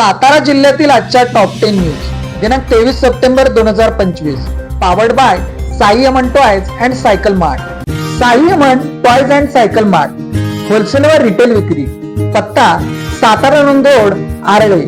सातारा जिल्ह्यातील आजच्या top ten news दिनांक तेवीस सप्टेंबर दोन हजार पंचवीस. Powered by Sai Aman toys and cycle mart Sai Aman toys and cycle mart wholesale व रिटेल विक्री. पत्ता सातारा नंदोड आरळे.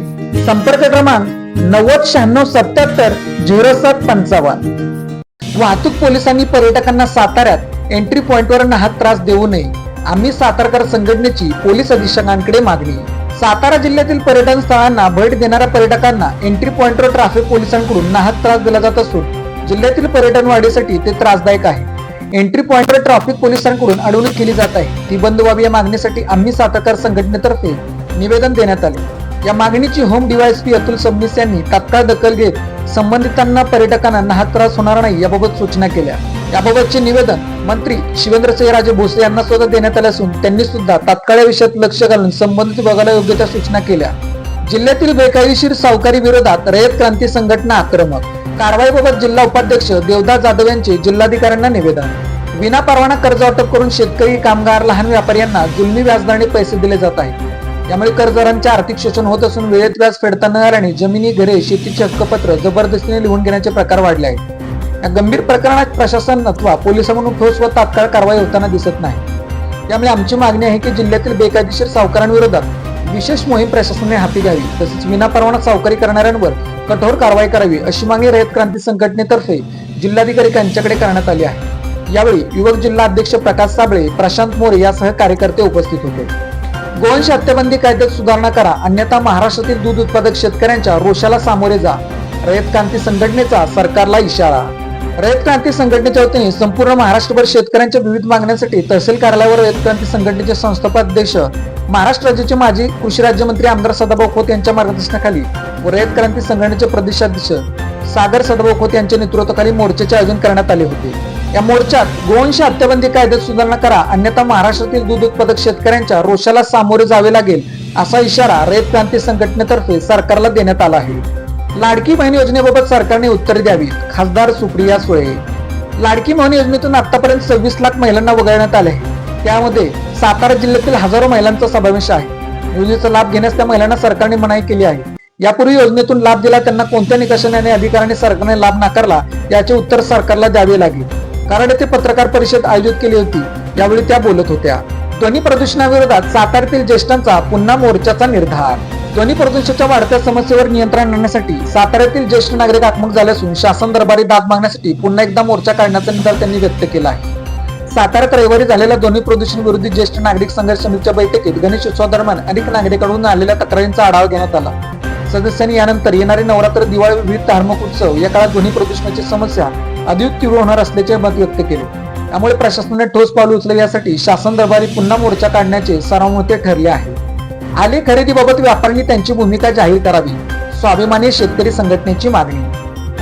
संपर्क क्रमांक नव्वद शहाण्णव सत्याहत्तर झिरो सात पंचावन्न. वाहतूक पोलिसांनी पर्यटकांना साताऱ्यात एंट्री पॉइंटवर नाहक त्रास देऊ नये. आम्ही सातारकर संघटनेची पोलीस अधीक्षकांकडे मागणी. सातारा जिल्ह्यातील पर्यटन स्थळांना भेट देणाऱ्या पर्यटकांना एंट्री पॉइंटवर ट्रॅफिक पोलिसांकडून नाहक त्रास दिला जात असून जिल्ह्यातील पर्यटन वाढीसाठी ते त्रासदायक आहे. एंट्री पॉईंटवर ट्रॅफिक पोलिसांकडून अडवणूक केली जात आहे. ती बंद व्हावी या मागणीसाठी आम्ही सातकार संघटनेतर्फे निवेदन देण्यात आले. या मागणीची होम डीवायएसपी अतुल सबनीस यांनी तात्काळ दखल घेत संबंधितांना पर्यटकांना नाहक त्रास होणार नाही याबाबत सूचना केल्या. याबाबतचे निवेदन मंत्री शिवेंद्रसिंहराजे भोसले यांना सुद्धा देण्यात आले असून त्यांनी सुद्धा तात्काळ या विषयात लक्ष घालून संबंधित विभागाला योग्य त्या सूचना केल्या. जिल्ह्यातील बेकायदेशीर सावकारी विरोधात रयत क्रांती संघटना आक्रमक. कारवाईबाबत जिल्हा उपाध्यक्ष देवदास जाधव यांचे जिल्हाधिकाऱ्यांना निवेदन. विना परवाना कर्ज वाटप करून शेतकरी कामगार लहान व्यापाऱ्यांना जुलमी व्याजदराने पैसे दिले जात आहेत. यामुळे कर्जदारांचे आर्थिक शोषण होत असून वेळेत व्याज फेडता न आल्याने जमिनी घरे शेतीचे हक्कपत्र जबरदस्तीने लिहून घेण्याचे प्रकार वाढले आहेत. या गंभीर प्रकरणात प्रशासन अथवा पोलिसांकडून ठोस व तात्काळ कारवाई होताना दिसत नाही. त्यामुळे आमची मागणी आहे की जिल्ह्यातील बेकायदेशीर सावकारांविरोधात विशेष मोहीम प्रशासनाने हाती घ्यावी तसेच विनापरवाना सावकारी करणाऱ्यांवर कठोर कारवाई करावी अशी मागणी रयत क्रांती संघटनेतर्फे जिल्हाधिकारी यांच्याकडे करण्यात आली आहे. यावेळी युवक जिल्हा अध्यक्ष प्रकाश साबळे प्रशांत मोरे यासह कार्यकर्ते उपस्थित होते. गोवंश हत्याबंदी कायद्यात सुधारणा करा अन्यथा महाराष्ट्रातील दूध उत्पादक शेतकऱ्यांच्या रोषाला सामोरे जा रयत क्रांती संघटनेचा सरकारला इशारा रयत क्रांती संघटनेच्या वतीने संपूर्ण महाराष्ट्रभर शेतकऱ्यांच्या विविध मागण्यांसाठी तहसील कार्यालयावर रयत क्रांती संघटनेचे संस्थापक अध्यक्ष महाराष्ट्र राज्याचे माजी कृषी राज्यमंत्री आमदार सदाभाऊ खोत यांच्या मार्गदर्शनाखाली व रयत क्रांती संघटनेचे प्रदेशाध्यक्ष सागर सदाभाऊ खोत यांच्या नेतृत्वाखाली मोर्चाचे आयोजन करण्यात आले होते. या मोर्चात गोवंश हत्याबंदी कायद्यात सुधारणा करा अन्यथा महाराष्ट्रातील दूध उत्पादक शेतकऱ्यांच्या रोषाला सामोरे जावे लागेल असा इशारा रयत क्रांती संघटनेतर्फे सरकारला देण्यात आला आहे. लाडकी बहीण योजनेबाबत सरकारने उत्तर द्यावी. खासदार सुप्रिया सुळे. लाडकी बहीण योजनेतून आतापर्यंत सव्वीस लाख महिलांना वगळण्यात आले त्यामध्ये सातारा जिल्ह्यातील हजारो महिलांचा समावेश आहे. योजनेचा लाभ घेण्यास त्या महिलांना सरकारने मनाई केली आहे. यापूर्वी योजनेतून लाभ दिला त्यांना कोणत्या निकषाने आणि अधिकाराने सरकारने लाभ नाकारला याचे उत्तर सरकारला द्यावे लागेल. कारण येथे पत्रकार परिषद आयोजित केली होती. यावेळी त्या बोलत होत्या. ध्वनी प्रदूषणाविरोधात साताऱ्यातील ज्येष्ठांचा पुन्हा मोर्चाचा निर्धार. ध्वनी प्रदूषणाच्या वाढत्या समस्येवर नियंत्रण आणण्यासाठी साताऱ्यातील ज्येष्ठ नागरिक आत्मक झाले असून शासन दरबारी दाद मागण्यासाठी पुन्हा एकदा मोर्चा काढण्याचा निर्धार त्यांनी व्यक्त केला आहे. साताऱ्यात रविवारी झालेल्या ध्वनी प्रदूषण विरोधी ज्येष्ठ नागरिक संघर्ष समितीच्या बैठकीत गणेश उत्सवादरम्यान अनेक नागरिकांकडून आलेल्या तक्रारींचा आढावा घेण्यात आला. सदस्यांनी यानंतर येणारे नवरात्र दिवाळी विविध धार्मिक उत्सव या काळात ध्वनी प्रदूषणाची समस्या अधिक तीव्र होणार असल्याचे मत व्यक्त केले. त्यामुळे प्रशासनाने ठोस पाऊल उचलले यासाठी शासन दरबारी पुन्हा मोर्चा काढण्याचे सर्वमते ठरले आहे. आले खरेदीबाबत व्यापाऱ्यांनी त्यांची भूमिका जाहीर करावी. स्वाभिमानी शेतकरी संघटनेची मागणी.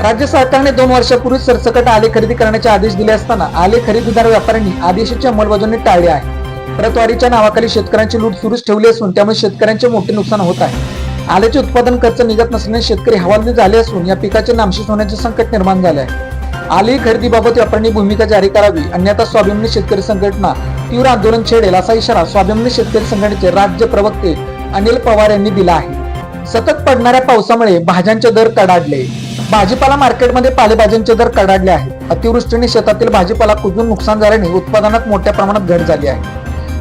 राज्य सरकारने दोन वर्षापूर्वी सरसकट आले खरेदी करण्याचे आदेश दिले असताना आले खरेदीदार व्यापाऱ्यांनी आदेशाची अंमलबजावणी टाळली आहे. प्रतवारीच्या नावाखाली शेतकऱ्यांची लूट सुरूच ठेवली असून त्यामुळे शेतकऱ्यांचे मोठे नुकसान होत आहे. आल्याचे उत्पादन खर्च निघत नसल्याने शेतकरी हवालदिल झाले असून या पिकाचे नामशेष होण्याचे संकट निर्माण झाले आहे. आली खरेदीबाबत व्यापाऱ्यांनी भूमिका जारी करावी. अन्यथा स्वाभिमानी शेतकरी संघटना तीव्र आंदोलन छेडेल असा इशारा स्वाभिमानी शेतकरी संघटनेचे राज्य प्रवक्ते अनिल पवार यांनी दिला आहे. सतत पडणाऱ्या पावसामुळे भाज्यांचे दर कडाडले. भाजीपाला मार्केटमध्ये पालेभाज्यांचे दर कडाडले आहेत. अतिवृष्टीने शेतातील भाजीपाला कुजून नुकसान झाल्याने उत्पादनात मोठ्या प्रमाणात घट झाली आहे.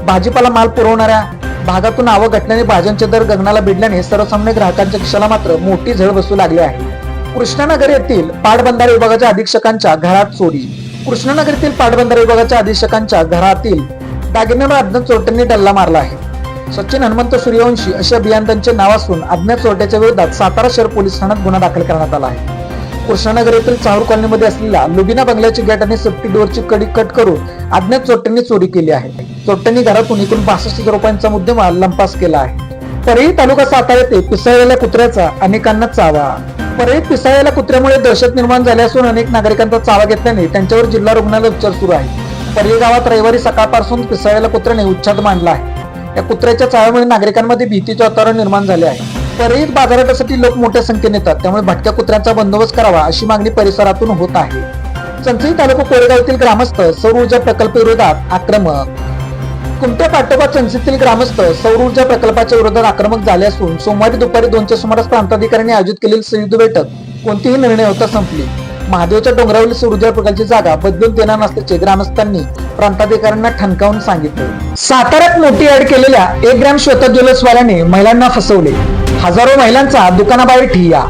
भाजीपाला माल पुरवणाऱ्या भागातून आवक घटल्याने भाज्यांचे दर गगनाला भिडल्याने सर्वसामान्य ग्राहकांच्या खिशाला मात्र मोठी झळ बसू लागली आहे. कृष्णनगर येथील पाटबंधारे विभागाच्या अधीक्षकांच्या घरात चोरी. कृष्णनगरीतील येथील पाटबंधारे विभागाच्या अधीक्षकांच्या घरातील दागिन्यांवर अज्ञात चोरट्यांनी डल्ला मारला आहे. सचिन हनुमंत सूर्यवंशी अशा अभियंत्यांचे नाव असून अज्ञात चोरट्याच्या विरोधात सातारा शहर पोलीस ठाण्यात गुन्हा दाखल करण्यात आला आहे. कृष्णानगर येथील चाहूर कॉलनीमध्ये असलेल्या लुबिना बंगल्याची गेट आणि सेफ्टी डोअरची कडी कट करून अज्ञात चोरट्यांनी चोरी केली आहे. चोरट्यांनी घरातून एकूण बासष्ट हजार रुपयांचा मुद्देमाल लंपास केला आहे. परळी तालुका सातारा येथे पिसाळलेल्या कुत्र्याचा अनेकांना चावा. परळीत पिसाळलेल्या कुत्र्यामुळे दहशत निर्माण झाली असून अनेक नागरिकांचा चावा घेतल्याने त्यांच्यावर जिल्हा रुग्णालय उपचार सुरू आहे. परळी गावात रविवारी सकाळपासून पिसाळलेल्या कुत्र्याने उच्छाद मांडला आहे. या कुत्र्याच्या चाव्यामुळे नागरिकांमध्ये भीतीचे वातावरण निर्माण झाले आहे. परळीत बाजारपेठेसाठी लोक मोठ्या संख्येने येतात त्यामुळे भटक्या कुत्र्यांचा बंदोबस्त करावा अशी मागणी परिसरातून होत आहे. चंचई तालुका कोरेगाव येथील ग्रामस्थ सौर ऊर्जा प्रकल्प विरोधात आक्रमक. कुमट्या पाठोपाठ चंचीतील ग्रामस्थ सौर ऊर्जा प्रकल्पाच्या विरोधात आक्रमक झाले असून सोमवारी दुपारी दोनच्या सुमारास प्रांताधिकाऱ्यांनी आयोजित केलेली संयुक्त बैठक कोणतीही निर्णय होता संपली. महादेवच्या डोंगरावरील सौर ऊर्जा जागा बदलून देणार नसल्याचे ग्रामस्थांनी प्रांताधिकाऱ्यांना ठणकावून सांगितले. साताऱ्यात मोठी ऍड केलेल्या एक ग्रॅम श्वेता ज्वेलर्सवाल्याने महिलांना फसवले. हजारो महिलांचा दुकानाबाहेर ठिय्या.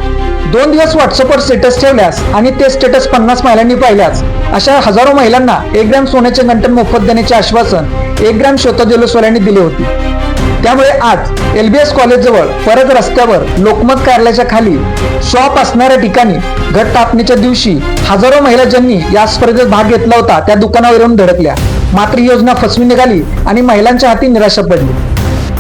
दोन दिवस व्हॉट्सअपवर स्टेटस ठेवल्यास आणि ते स्टेटस पन्नास महिलांनी पाहिल्यास अशा हजारो महिलांना एक ग्रॅम सोन्याचे गंटन मोफत देण्याचे आश्वासन एक ग्रॅम श्वेता ज्वेलर्सवाल्यांनी दिले होते. त्यामुळे आज एलबीएस कॉलेज जवळ परत रस्त्यावर लोकमत कार्यालयाच्या खाली शॉप असणाऱ्या ठिकाणी घट कापणीच्या दिवशी हजारो महिला ज्यांनी या स्पर्धेत भाग घेतला होता त्या दुकानावरून धडकल्या. मात्र ही योजना फसवी निघाली आणि महिलांच्या हाती निराशा पडली.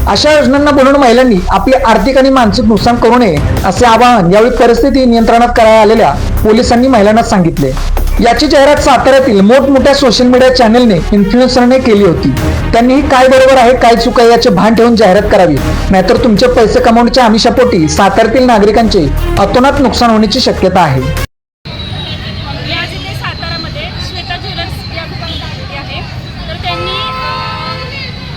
अशा योजनांना बनवून महिलांनी आपले आर्थिक आणि मानसिक नुकसान करू नये असे आवाहन यावेळी परिस्थिती नियंत्रणात करायला आलेल्या पोलिसांनी महिलांना सांगितले. याची जाहिरात साताऱ्यातील मोठमोठ्या सोशल मीडिया चॅनलने इन्फ्लुएन्सरने केली होती. त्यांनीही काय बरोबर आहे काय चुक आहे याचे भान ठेवून जाहिरात करावी. नाहीतर तुमचे पैसे कमवण्याच्या आमिषापोटी साताऱ्यातील नागरिकांचे अतोनात नुकसान होण्याची शक्यता आहे मी आज इथे सातारामध्ये श्वेता ज्वेलर्स या दुकानात आलेली आहे तर त्यांनी अं,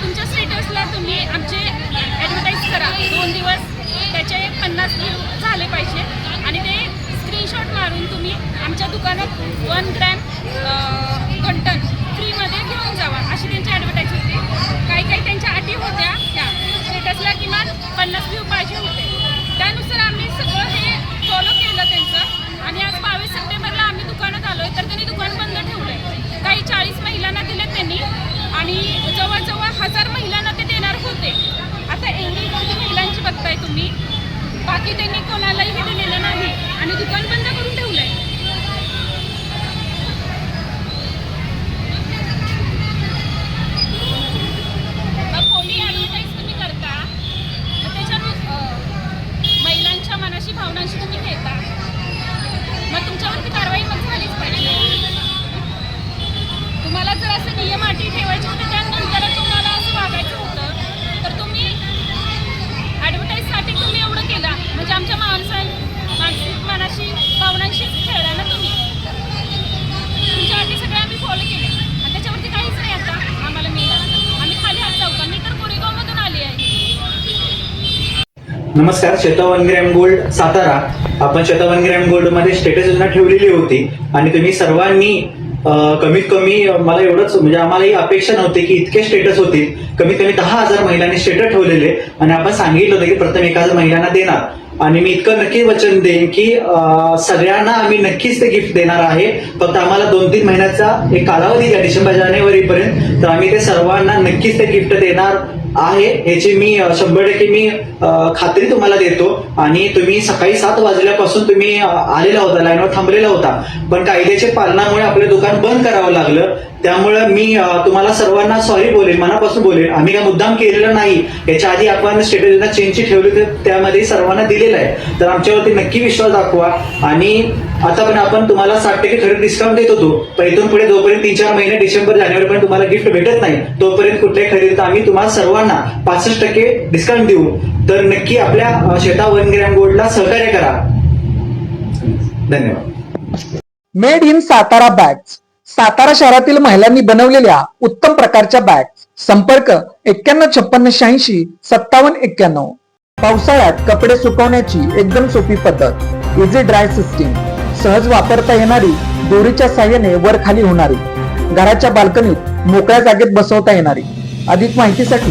तुमच्या स्टेटसला तुम्ही आमचे ॲडव्हर्टाईज करा दोन दिवस त्याचे पन्नास व्ह्यू झाले पाहिजे आणि ते स्क्रीनशॉट मारून तुम्ही आमच्या दुकानात वन ग्रॅम घंटन फ्रीमध्ये घेऊन जावा अशी त्यांची ॲडव्हर्टाईज होती काही काही त्यांच्या अटी होत्या त्या स्टेटसला किमान पन्नास व्ह्यू पाहिजे होते त्यानुसार आम्ही सगळं हे फॉलो केलं त्यांचं आणि आज बावीस सप्टेंबरला आम्ही दुकानात आलोय तर त्यांनी दुकान बंद ठेवलंय काही चाळीस महिलांना दिले त्यांनी आणि जवळजवळ हजार महिलांना ते देणार होते आता एवढी गर्दी महिलांची बघताय तुम्ही बाकी त्यांनी कोणालाही हे दिलेलं नाही आणि दुकान बंद करून ठेवलंय मग कोणी ॲडव्हर्टाईज तुम्ही करता तर त्याच्यावर अं, महिलांच्या मनाशी भावनांशी तुम्ही घेता मग तुमच्यावरती कारवाई मग झालीच पाहिजे तुम्हाला जर असं नियम अटी ठेवायचे होते त्यानंतर तुम्हाला असं वागायचं होतं तर तुम्ही ॲडव्हर्टाईजसाठी तुम्ही एवढं केलं म्हणजे आमच्या माणसा मानसिक मनाशी भावनांशीच खेळला ना तुम्ही तुमच्या अटी सगळ्या आम्ही फॉलो केल्या आणि त्याच्यावरती काहीच नाही आता आम्हाला मिळालं आम्ही खाली हात जाऊ का मी तर कोरेगावमधून आली आहे नमस्कार Shweta one gram gold Satara. आपण श्वेता वन ग्रॅम गोल्डमध्ये स्टेटस योजना ठेवलेली होती आणि तुम्ही सर्वांनी कमीत कमी मला एवढंच म्हणजे आम्हाला ही अपेक्षा नव्हती की इतके स्टेटस होतील. कमीत कमी दहा हजार महिलांनी स्टेटस ठेवलेले आणि आपण सांगितलं होतं की प्रथम एक हजार महिलांना देणार. आणि मी इतकं नक्की वचन देईन की सगळ्यांना आम्ही नक्कीच ते गिफ्ट देणार आहे. फक्त आम्हाला दोन तीन महिन्याचा एक कालावधी द्या डिसेंबर जानेवारीपर्यंत. तर आम्ही ते सर्वांना नक्कीच ते गिफ्ट देणार. आहे. ह्याची मी शंभर टक्के मी खात्री तुम्हाला देतो. आणि तुम्ही सकाळी सात वाजल्यापासून तुम्ही आलेला होता लाईनवर थांबलेला होता. पण कायद्याच्या पालनामुळे आपलं दुकान बंद करावं लागलं. त्यामुळं मी तुम्हाला सर्वांना सॉरी बोलेन मनापासून बोलेन. आम्ही काय मुद्दाम केलेलं नाही. याच्या आधी आपण स्टेटस चेंजची ठेवली तर त्यामध्ये सर्वांना दिलेलं आहे. तर आमच्यावरती नक्की विश्वास दाखवा. आणि आता पण आपण तुम्हाला साठ टक्के खरेदी डिस्काउंट देत होतो. पण इथून पुढे जोपर्यंत तीन चार महिने डिसेंबर जानेवारी पर्यंत तुम्हाला गिफ्ट भेटत नाही तोपर्यंत कुठल्याही खरेदीत आम्ही तुम्हाला सर्वांना पासष्ट टक्के डिस्काउंट देऊ तर नक्की आपल्या शेता वन ग्रॅम गोल्डला सहकार्य करा. धन्यवाद. Made in Satara bags. Satara शहरातील महिलांनी बनवलेल्या उत्तम प्रकारच्या बॅग्स. संपर्क एक्क्याण्णव छप्पन्न शहाऐंशी सत्तावन्न एक्क्याण्णव. पावसाळ्यात कपडे सुकवण्याची एकदम सोपी पद्धत. इझी ड्राय सिस्टीम सहज वापरता येणारी दोरीच्या साह्याने वर खाली होणारी. घराच्या बाल्कनीत मोकळ्या जागेत बसवता येणारी. अधिक माहितीसाठी